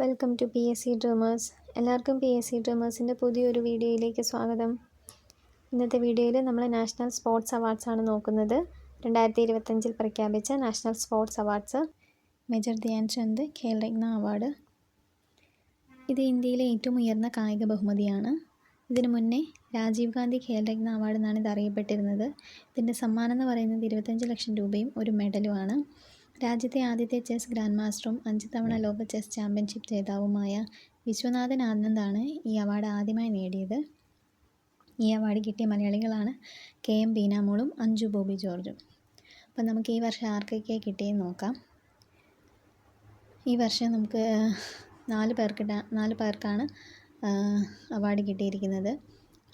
Welcome to P S C dreamers. എല്ലാവർക്കും P S C ഡ്രീമേഴ്സിന്റെ പുതിയൊരു വീഡിയോയിലേക്ക് സ്വാഗതം. ഇന്നത്തെ വീഡിയോയിൽ നമ്മൾ നാഷണൽ സ്പോർട്സ് അവാർഡ്സ് ആണ് നോക്കുന്നത്. രണ്ടായിരത്തി ഇരുപത്തഞ്ചിൽ പ്രഖ്യാപിച്ച national sports awards major Dhyan Chand Khel Ratna award. ഇത് ഇന്ത്യയിലെ ഏറ്റവും ഉയർന്ന കായിക ബഹുമതിയാണ്. ഇതിനു മുന്നേ രാജീവ് ഗാന്ധി ഖേൽ രത്ന അവാർഡ് എന്നാണ് ഇത് അറിയപ്പെട്ടിരുന്നത്. ഇതിന്റെ സമ്മാനം എന്ന് പറയുന്നത് ഇരുപത്തഞ്ച് ലക്ഷം രൂപയും ഒരു മെഡലുമാണ് രാജ്യത്തെ ആദ്യത്തെ ചെസ് ഗ്രാൻഡ് മാസ്റ്ററും അഞ്ച് തവണ ലോക ചെസ് ചാമ്പ്യൻഷിപ്പ് ജേതാവുമായ വിശ്വനാഥൻ ആനന്ദാണ് ഈ അവാർഡ് ആദ്യമായി നേടിയത്. ഈ അവാർഡ് കിട്ടിയ മലയാളികളാണ് കെ എം ബീനാമോളും അഞ്ജു ബോബി ജോർജും. അപ്പം നമുക്ക് ഈ വർഷം ആർക്കൊക്കെ കിട്ടിയെന്ന് നോക്കാം. ഈ വർഷം നമുക്ക് നാല് പേർക്ക് നാല് പേർക്കാണ് അവാർഡ് കിട്ടിയിരിക്കുന്നത്.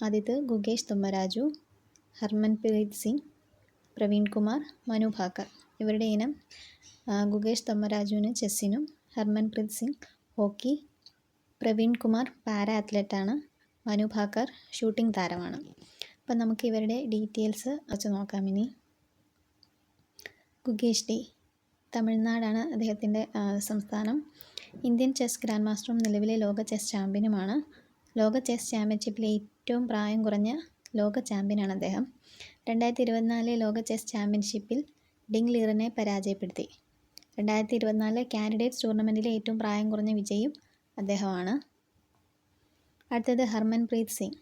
ആദ്യത്ത് ഗുകേഷ് തുമ്മരാജു ഹർമൻപ്രീത് സിംഗ് പ്രവീൺ കുമാർ മനു ഭാക്കർ. ഇവരുടെ ഇനം ഗുകേഷ് തമ്മരാജുവിന് ചെസ്സിനും ഹർമൻപ്രീത് സിംഗ് ഹോക്കി പ്രവീൺ കുമാർ പാര അത്ലറ്റാണ് മനു ഭാക്കർ ഷൂട്ടിംഗ് താരമാണ്. അപ്പം നമുക്ക് ഇവരുടെ ഡീറ്റെയിൽസ് വെച്ച് നോക്കാം ഇനി. ഗുകേഷ് ഡി തമിഴ്നാടാണ് അദ്ദേഹത്തിന്റെ സംസ്ഥാനം. ഇന്ത്യൻ ചെസ് ഗ്രാൻഡ് മാസ്റ്ററും നിലവിലെ ലോക ചെസ് ചാമ്പ്യനുമാണ്. ലോക ചെസ് ചാമ്പ്യൻഷിപ്പിലെ ഏറ്റവും പ്രായം കുറഞ്ഞ ലോക ചാമ്പ്യനാണ് അദ്ദേഹം. രണ്ടായിരത്തി ഇരുപത്തിനാലിലെ ലോക ചെസ് ചാമ്പ്യൻഷിപ്പിൽ ഡിങ് ലീറിനെ പരാജയപ്പെടുത്തി. രണ്ടായിരത്തി ഇരുപത്തിനാല് കാൻഡിഡേറ്റ്സ് ടൂർണമെന്റിലെ ഏറ്റവും പ്രായം കുറഞ്ഞ വിജയും അദ്ദേഹമാണ്. അടുത്തത് ഹർമൻപ്രീത് സിംഗ്.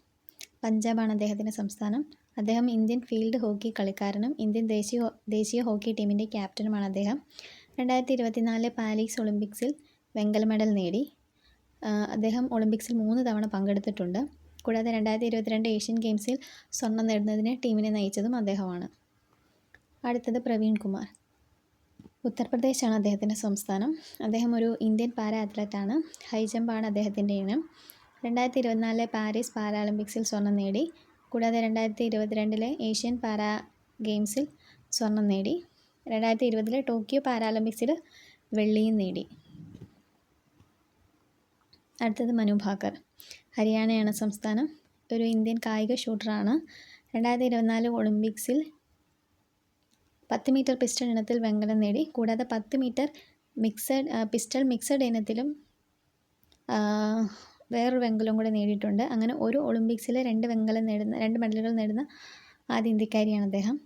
പഞ്ചാബാണ് അദ്ദേഹത്തിന്റെ സംസ്ഥാനം. അദ്ദേഹം ഇന്ത്യൻ ഫീൽഡ് ഹോക്കി കളിക്കാരനും ഇന്ത്യൻ ദേശീയ ദേശീയ ഹോക്കി ടീമിന്റെ ക്യാപ്റ്റനുമാണ് അദ്ദേഹം. രണ്ടായിരത്തി ഇരുപത്തിനാല് പാരീസ് ഒളിമ്പിക്സിൽ വെങ്കല മെഡൽ നേടി. അദ്ദേഹം ഒളിമ്പിക്സിൽ മൂന്ന് തവണ പങ്കെടുത്തിട്ടുണ്ട്. കൂടാതെ രണ്ടായിരത്തി ഇരുപത്തിരണ്ട് ഏഷ്യൻ ഗെയിംസിൽ സ്വർണം നേടുന്നതിന് ടീമിനെ നയിച്ചതും അദ്ദേഹമാണ്. അടുത്തത് പ്രവീൺ കുമാർ. ഉത്തർപ്രദേശാണ് അദ്ദേഹത്തിന്റെ സംസ്ഥാനം. അദ്ദേഹം ഒരു ഇന്ത്യൻ പാരാ അത്ലറ്റാണ് ഹൈ ജമ്പാണ് അദ്ദേഹത്തിന്റെ ഇനം. രണ്ടായിരത്തി ഇരുപത്തിനാലിലെ പാരീസ് പാരാളിമ്പിക്സിൽ സ്വർണം നേടി. കൂടാതെ രണ്ടായിരത്തി ഇരുപത്തിരണ്ടിലെ ഏഷ്യൻ പാരാ ഗെയിംസിൽ സ്വർണം നേടി. രണ്ടായിരത്തി ഇരുപതിലെ ടോക്കിയോ പാരാലിമ്പിക്സിൽ വെള്ളിയും നേടി. അടുത്തത് മനു ഭാക്കർ. ഹരിയാനയാണ് സംസ്ഥാനം. ഒരു ഇന്ത്യൻ കായിക ഷൂട്ടറാണ്. രണ്ടായിരത്തി ഇരുപത്തിനാല് ഒളിമ്പിക്സിൽ പത്ത് മീറ്റർ പിസ്റ്റൾ ഇനത്തിൽ വെങ്കലം നേടി. കൂടാതെ പത്ത് മീറ്റർ മിക്സഡ് പിസ്റ്റൾ മിക്സഡ് ഇനത്തിലും വേറൊരു വെങ്കലം കൂടെ നേടിയിട്ടുണ്ട്. അങ്ങനെ ഒരു ഒളിമ്പിക്സിൽ രണ്ട് വെങ്കലം നേടുന്ന രണ്ട് മെഡലുകൾ നേടുന്ന ആദ്യ ഇന്ത്യക്കാരിയാണ് അദ്ദേഹം.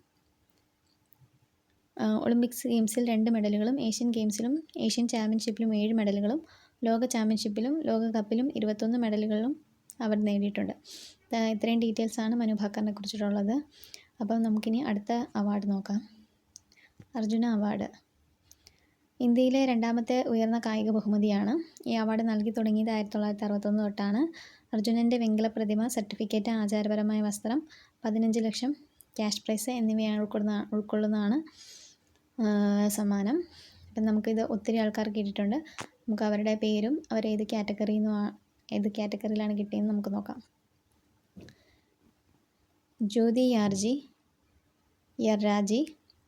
ഒളിമ്പിക്സ് ഗെയിംസിൽ രണ്ട് മെഡലുകളും ഏഷ്യൻ ഗെയിംസിലും ഏഷ്യൻ ചാമ്പ്യൻഷിപ്പിലും ഏഴ് മെഡലുകളും ലോക ചാമ്പ്യൻഷിപ്പിലും ലോകകപ്പിലും ഇരുപത്തൊന്ന് മെഡലുകളും അവർ നേടിയിട്ടുണ്ട്. ഇത്രയും ഡീറ്റെയിൽസാണ് മനു ഭാക്കറിനെ കുറിച്ചിട്ടുള്ളത്. അപ്പം നമുക്കിനി അടുത്ത അവാർഡ് നോക്കാം. അർജുന അവാർഡ്. ഇന്ത്യയിലെ രണ്ടാമത്തെ ഉയർന്ന കായിക ബഹുമതിയാണ്. ഈ അവാർഡ് നൽകി തുടങ്ങിയത് ആയിരത്തി തൊള്ളായിരത്തി അറുപത്തൊന്ന് തൊട്ടാണ്. അർജുനന്റെ വെങ്കല പ്രതിമ സർട്ടിഫിക്കറ്റ് ആചാരപരമായ വസ്ത്രം പതിനഞ്ച് ലക്ഷം ക്യാഷ് പ്രൈസ് എന്നിവയാണ് ഉൾക്കൊള്ളുന്ന ഉൾക്കൊള്ളുന്നതാണ് സമ്മാനം. അപ്പം നമുക്കിത് ഒത്തിരി ആൾക്കാർ കിട്ടിയിട്ടുണ്ട് നമുക്ക് അവരുടെ പേരും അവർ ഏത് കാറ്റഗറിയിൽ നിന്നും ഏത് കാറ്റഗറിയിലാണ് കിട്ടിയതെന്ന് നമുക്ക് നോക്കാം. ജ്യോതി യാർജി യർരാജി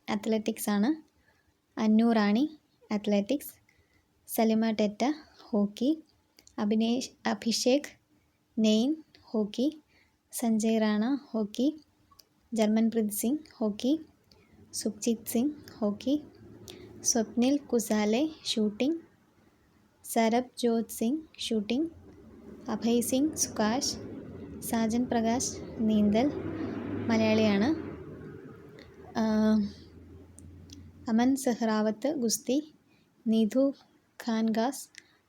അത്ലറ്റിക്സ് ആണ്. Annu Rani athletics Salima Tete hockey. Abhinesh Abhishek Nain hockey. Sanjay Rana hockey. Jarmanpreet Singh hockey. Sukhjeet Singh hockey. Swapnil Kusale shooting. Sarabjot Singh shooting. Abhay Singh സുകാശ് Sajan Prakash നീന്തൽ. മലയാളിയാണ്. അമൻ സെഹ്റാവത്ത് ഗുസ്തി Nitu Ghanghas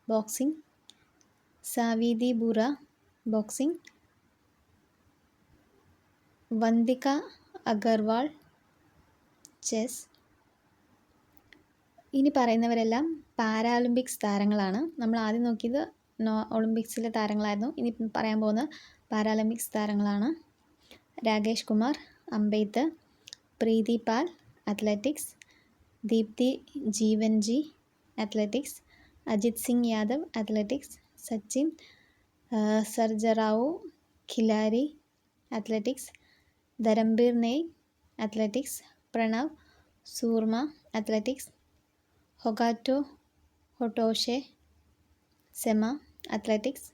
boxing Saweety Boora boxing Vantika Agarwal chess. ഇനി പറയുന്നവരെല്ലാം Paralympics താരങ്ങളാണ്. നമ്മൾ ആദ്യം നോക്കിയത് no ഒളിമ്പിക്സിലെ താരങ്ങളായിരുന്നു. ഇനി പറയാൻ പോകുന്ന പാരാലിമ്പിക്സ് താരങ്ങളാണ്. രാകേഷ് കുമാർ അംബേദ് പ്രീതി പാൽ അത്ലറ്റിക്സ് दीप्ति जीवन जी अथ्लेटिक्स अजित सिंह यादव अथ्लेटिक्स सचिन सरजराव खिलारी अथ्लेटिक्स धरमबीर ने athletics Pranav, Soorma athletics Hokato, Hotozhe, Sema athletics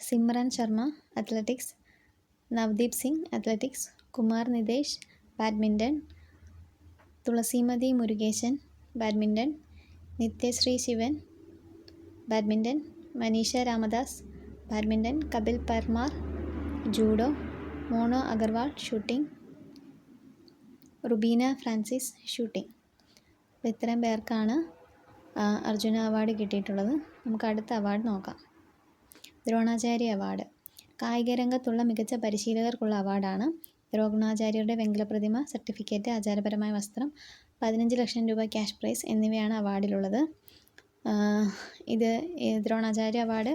Simran Sharma athletics Navdeep Singh athletics Kumar Nitesh badminton Thulasimathi Murugesan badminton Nithya Sre Sivan badminton Manisha Ramadass badminton Kapil Parmar judo Mona Agarwal shooting Rubina Francis shooting. അപ്പോൾ ഇത്രയും പേർക്കാണ് Arjuna award കിട്ടിയിട്ടുള്ളത്. നമുക്ക് അടുത്ത award നോക്കാം. Dronacharya award. കായിക രംഗത്തുള്ള മികച്ച പരിശീലകർക്കുള്ള അവാർഡാണ് ദ്രോണാചാര്യരുടെ വെങ്കല പ്രതിമ സർട്ടിഫിക്കറ്റ് ആചാരപരമായ വസ്ത്രം പതിനഞ്ച് ലക്ഷം രൂപ ക്യാഷ് പ്രൈസ് എന്നിവയാണ് അവാർഡിലുള്ളത്. ഇത് ദ്രോണാചാര്യ അവാർഡ്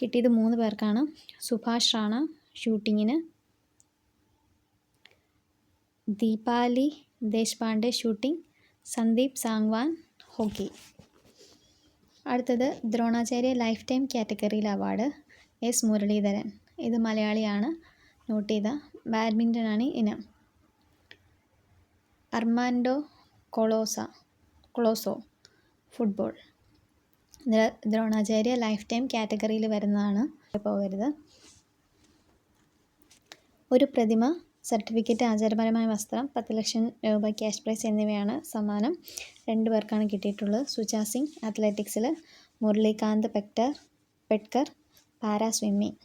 കിട്ടിയത് മൂന്ന് പേർക്കാണ്. സുഭാഷ് റാണ ഷൂട്ടിങ്ങിന് ദീപാലി ദേശ്പാണ്ഡെ ഷൂട്ടിംഗ് സന്ദീപ് സാങ്വാൻ ഹോക്കി. അടുത്തത് ദ്രോണാചാര്യ ലൈഫ് ടൈം കാറ്റഗറിയിലെ അവാർഡ് എസ് മുരളീധരൻ. ഇത് മലയാളിയാണ്. നോട്ട് ചെയ്ത. ബാഡ്മിന്റനാണ് ഇനം. Armando Colaco Colaco football Dronacharya life time കാറ്റഗറിയിൽ വരുന്നതാണ്. പോകരുത്. ഒരു പ്രതിമ സർട്ടിഫിക്കറ്റ് ആചാരപരമായ വസ്ത്രം പത്ത് ലക്ഷം രൂപ ക്യാഷ് പ്രൈസ് എന്നിവയാണ് സമ്മാനം. രണ്ടു പേർക്കാണ് കിട്ടിയിട്ടുള്ളത്. സുജാ സിംഗ് അത്ലറ്റിക്സിൽ മുരളീകാന്ത് പെക്ടർ പെട്കർ പാരാ സ്വിമ്മിങ്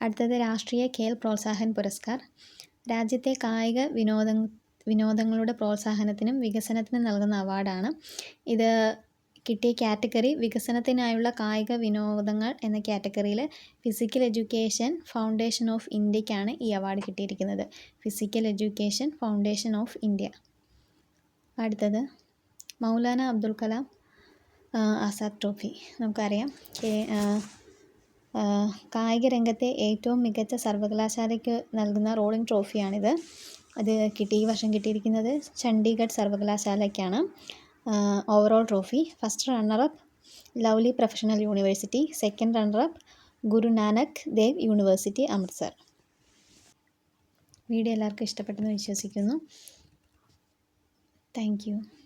അടുത്തത് രാഷ്ട്രീയ ഖേൽ പ്രോത്സാഹൻ പുരസ്കാർ. രാജ്യത്തെ കായിക വിനോദ വിനോദങ്ങളുടെ പ്രോത്സാഹനത്തിനും വികസനത്തിനും നൽകുന്ന അവാർഡാണ്. ഇത് കിട്ടിയ കാറ്റഗറി വികസനത്തിനായുള്ള കായിക വിനോദങ്ങൾ എന്ന കാറ്റഗറിയിൽ ഫിസിക്കൽ എഡ്യൂക്കേഷൻ ഫൗണ്ടേഷൻ ഓഫ് ഇന്ത്യക്കാണ് ഈ അവാർഡ് കിട്ടിയിരിക്കുന്നത്. Physical education foundation of India. അടുത്തത് മൗലാന അബ്ദുൽ കലാം ആസാദ് ട്രോഫി. നമുക്കറിയാം കായിക രംഗത്തെ ഏറ്റവും മികച്ച സർവകലാശാലയ്ക്ക് നൽകുന്ന റോളിംഗ് ട്രോഫിയാണിത്. അത് കിട്ടി ഈ വർഷം കിട്ടിയിരിക്കുന്നത് Chandigarh സർവകലാശാലയ്ക്കാണ്. Overall trophy first runner up lovely professional university second runner up Guru Nanak Dev university Amritsar video എല്ലാവർക്കും ഇഷ്ടപ്പെട്ടെന്ന് വിശ്വസിക്കുന്നു. താങ്ക്